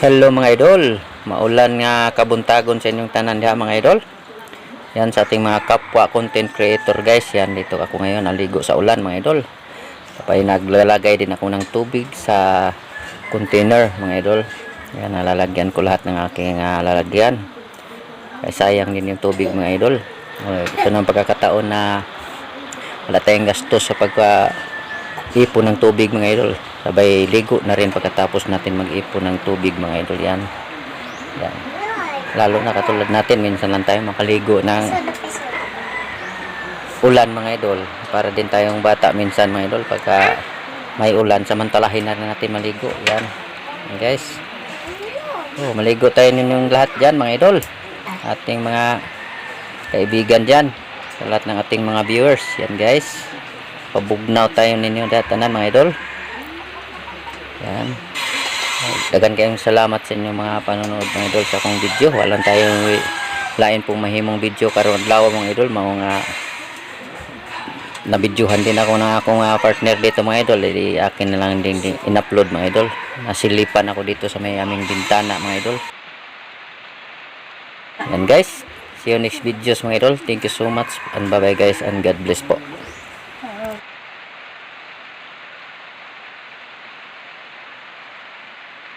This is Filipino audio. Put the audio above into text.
Hello mga idol, maulan nga kabuntagon sa inyong tanan diha mga idol. Yan sa ating mga kapwa content creator guys. Yan dito ako ngayon naligo sa ulan mga idol. Tapos naglalagay din ako ng tubig sa container mga idol. Yan nalalagyan ko lahat ng aking ah, lalagyan. Kaya sayang din yung tubig mga idol. Uh, ito ng pagkakataon na wala tayong gastos sa pagka ipon ng tubig mga idol sabay ligo na rin pagkatapos natin mag-ipon ng tubig mga idol yan. Yan. Lalo na katulad natin minsan lang tayo makaligo ng ulan mga idol. Para din tayong bata minsan mga idol pagka may ulan samantalahin na natin maligo. Yan. Yan guys. Oh, maligo tayo ninyong lahat dyan mga idol. Ating mga kaibigan dyan. Sa lahat ng ating mga viewers. Yan guys. Pabugnaw tayo ninyo datanan mga idol yan. Dagan kayong salamat sa inyong mga panonood mga idol sa akong video. Walang tayong lain pong mahimong video karon adlaw mga idol. Mao nga nabidyohan din ako ng akong ah, partner dito mga idol. Di akin na lang din, din in-upload mga idol. Nasilipan ako dito sa may aming bintana mga idol. Yan guys. See you next videos mga idol. Thank you so much and bye bye guys and God bless po